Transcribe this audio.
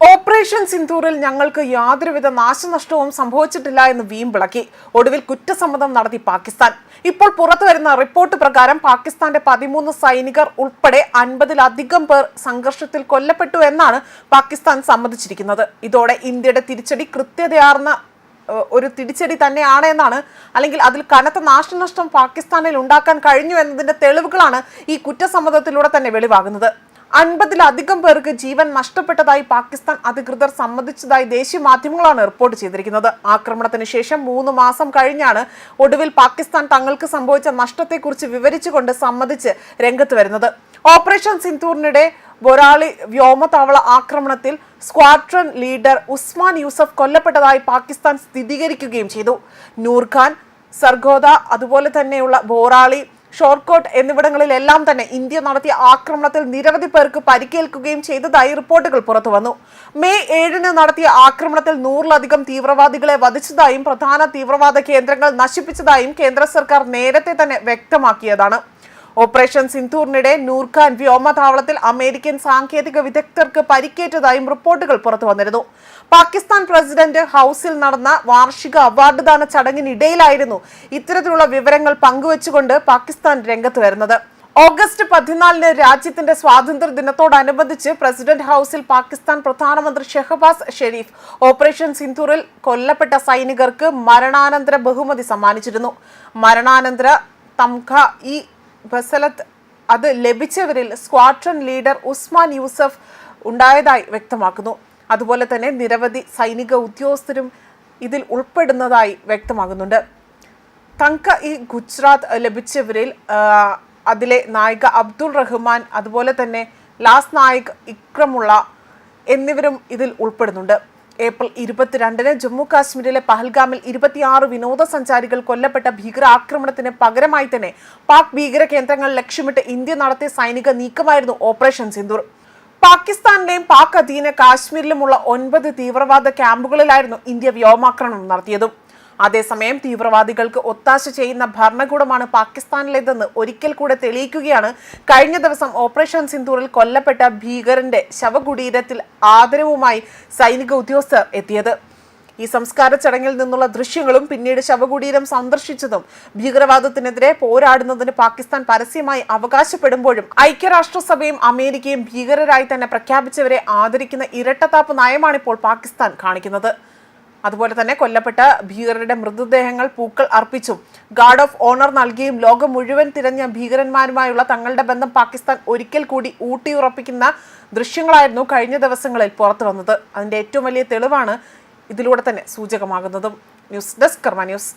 Operation സിന്ധൂറിൽ ഞങ്ങൾക്ക് യാതൊരുവിധ നാശനഷ്ടവും സംഭവിച്ചിട്ടില്ല എന്ന് വീമ്പിളക്കി ഒടുവിൽ കുറ്റസമ്മതം നടത്തി പാകിസ്ഥാൻ. ഇപ്പോൾ പുറത്തു വരുന്ന റിപ്പോർട്ട് പ്രകാരം പാകിസ്ഥാന്റെ പതിമൂന്ന് സൈനികർ ഉൾപ്പെടെ അൻപതിലധികം പേർ സംഘർഷത്തിൽ കൊല്ലപ്പെട്ടു എന്നാണ് പാകിസ്ഥാൻ സമ്മതിച്ചിരിക്കുന്നത്. ഇതോടെ ഇന്ത്യയുടെ തിരിച്ചടി കൃത്യതയാർന്ന ഒരു തിരിച്ചടി തന്നെയാണ് എന്നാണ് അല്ലെങ്കിൽ അതിൽ കനത്ത നാശനഷ്ടം പാകിസ്ഥാനിൽ ഉണ്ടാക്കാൻ കഴിഞ്ഞു എന്നതിന്റെ തെളിവുകളാണ് ഈ കുറ്റസമ്മതത്തിലൂടെ തന്നെ വെളിവാകുന്നത്. അൻപതിലധികം പേർക്ക് ജീവൻ നഷ്ടപ്പെട്ടതായി പാകിസ്ഥാൻ അധികൃതർ സമ്മതിച്ചതായി ദേശീയ മാധ്യമങ്ങളാണ് റിപ്പോർട്ട് ചെയ്തിരിക്കുന്നത്. ആക്രമണത്തിന് ശേഷം മൂന്ന് മാസം കഴിഞ്ഞാണ് ഒടുവിൽ പാകിസ്ഥാൻ തങ്ങൾക്ക് സംഭവിച്ച നഷ്ടത്തെക്കുറിച്ച് വിവരിച്ചുകൊണ്ട് സമ്മതിച്ച് രംഗത്ത് വരുന്നത്. ഓപ്പറേഷൻ സിന്ധൂറിനിടെ ബൊറാളി വ്യോമതാവള ആക്രമണത്തിൽ സ്ക്വാഡ്രൺ ലീഡർ ഉസ്മാൻ യൂസഫ് കൊല്ലപ്പെട്ടതായി പാകിസ്ഥാൻ സ്ഥിരീകരിക്കുകയും ചെയ്തു. നൂർഖാൻ സർഗോദ അതുപോലെ തന്നെയുള്ള ബോറാളി ഷോർക്കോട്ട് എന്നിവിടങ്ങളിലെല്ലാം തന്നെ ഇന്ത്യ നടത്തിയ ആക്രമണത്തിൽ നിരവധി പേർക്ക് പരിക്കേൽക്കുകയും ചെയ്തതായി റിപ്പോർട്ടുകൾ പുറത്തുവന്നു മെയ് ഏഴിന് നടത്തിയ ആക്രമണത്തിൽ നൂറിലധികം തീവ്രവാദികളെ വധിച്ചതായും പ്രധാന തീവ്രവാദ കേന്ദ്രങ്ങൾ നശിപ്പിച്ചതായും കേന്ദ്ര സർക്കാർ നേരത്തെ തന്നെ വ്യക്തമാക്കിയതാണ്. ഓപ്പറേഷൻ സിന്ധൂറിനിടെ നൂർഖാൻ വ്യോമതാവളത്തിൽ അമേരിക്കൻ സാങ്കേതിക വിദഗ്ധർക്ക് പരിക്കേറ്റതായും റിപ്പോർട്ടുകൾ പുറത്തു വന്നിരുന്നു. പാകിസ്ഥാൻ പ്രസിഡന്റ് ഹൌസിൽ നടന്ന വാർഷിക അവാർഡ് ദാന ചടങ്ങിനിടയിലായിരുന്നു ഇത്തരത്തിലുള്ള വിവരങ്ങൾ പങ്കുവച്ചുകൊണ്ട് പാകിസ്ഥാൻ രംഗത്ത് വരുന്നത്. ഓഗസ്റ്റ് പതിനാലിന് രാജ്യത്തിന്റെ സ്വാതന്ത്ര്യ ദിനത്തോടനുബന്ധിച്ച് പ്രസിഡന്റ് ഹൌസിൽ പാകിസ്ഥാൻ പ്രധാനമന്ത്രി ഷെഹബാസ് ഷെരീഫ് ഓപ്പറേഷൻ സിന്ധൂറിൽ കൊല്ലപ്പെട്ട സൈനികർക്ക് മരണാനന്തര ബഹുമതി സമ്മാനിച്ചിരുന്നു. മരണാനന്തര തംഖ ഇ ബസലത്ത് അത് ലഭിച്ചവരിൽ സ്ക്വാഡ്രൺ ലീഡർ ഉസ്മാൻ യൂസഫ് ഉണ്ടായതായി വ്യക്തമാക്കുന്നു. അതുപോലെ തന്നെ നിരവധി സൈനിക ഉദ്യോഗസ്ഥരും ഇതിൽ ഉൾപ്പെടുന്നതായി വ്യക്തമാകുന്നുണ്ട്. തങ്ക ഈ ഗുജറാത്ത് ലഭിച്ചവരിൽ അതിലെ നായിക അബ്ദുൾ റഹ്മാൻ അതുപോലെ തന്നെ ലാസ് നായിക് ഇക്രമുള്ള എന്നിവരും ഇതിൽ ഉൾപ്പെടുന്നുണ്ട്. ഏപ്രിൽ ഇരുപത്തിരണ്ടിന് ജമ്മു കാശ്മീരിലെ പഹൽഗാമിൽ ഇരുപത്തിയാറ് വിനോദസഞ്ചാരികൾ കൊല്ലപ്പെട്ട ഭീകരാക്രമണത്തിന് പകരമായി തന്നെ പാക് ഭീകര കേന്ദ്രങ്ങൾ ലക്ഷ്യമിട്ട് ഇന്ത്യ നടത്തിയ സൈനിക നീക്കമായിരുന്നു ഓപ്പറേഷൻ സിന്ദൂർ. പാകിസ്ഥാനിലെയും പാക് അധീന കാശ്മീരിലുമുള്ള ഒൻപത് തീവ്രവാദ ക്യാമ്പുകളിലായിരുന്നു ഇന്ത്യ വ്യോമാക്രമണം നടത്തിയതും. അതേസമയം തീവ്രവാദികൾക്ക് ഒത്താശ ചെയ്യുന്ന ഭരണകൂടമാണ് പാകിസ്ഥാനിലേതെന്ന് ഒരിക്കൽ കൂടെ തെളിയിക്കുകയാണ്. കഴിഞ്ഞ ദിവസം ഓപ്പറേഷൻ സിന്ദൂറിൽ കൊല്ലപ്പെട്ട ഭീകരന്റെ ശവകുടീരത്തിൽ ആദരവുമായി സൈനിക ഉദ്യോഗസ്ഥർ എത്തിയത്. ഈ സംസ്കാര ചടങ്ങിൽ നിന്നുള്ള ദൃശ്യങ്ങളും പിന്നീട് ശവകുടീരം സന്ദർശിച്ചതും ഭീകരവാദത്തിനെതിരെ പോരാടുന്നതിന് പാകിസ്ഥാൻ പരസ്യമായി അവകാശപ്പെടുമ്പോഴും ഐക്യരാഷ്ട്രസഭയും അമേരിക്കയും ഭീകരരായി തന്നെ പ്രഖ്യാപിച്ചവരെ ആദരിക്കുന്ന ഇരട്ടത്താപ്പ് നയമാണിപ്പോൾ പാകിസ്ഥാൻ കാണിക്കുന്നത്. അതുപോലെ തന്നെ കൊല്ലപ്പെട്ട ഭീകരരുടെ മൃതദേഹങ്ങൾ പൂക്കൾ അർപ്പിച്ചും. ഗാർഡ് ഓഫ് ഓണർ നൽകിയും ലോകം മുഴുവൻ തിരഞ്ഞ ഭീകരന്മാരുമായുള്ള തങ്ങളുടെ ബന്ധം പാകിസ്ഥാൻ ഒരിക്കൽ കൂടി ഊട്ടിയുറപ്പിക്കുന്ന ദൃശ്യങ്ങളായിരുന്നു കഴിഞ്ഞ ദിവസങ്ങളിൽ പുറത്തു വന്നത്. അതിന്റെ ഏറ്റവും വലിയ തെളിവാണ് ഇതിലൂടെ തന്നെ സൂചകമാകുന്നതും. News desk Karma news.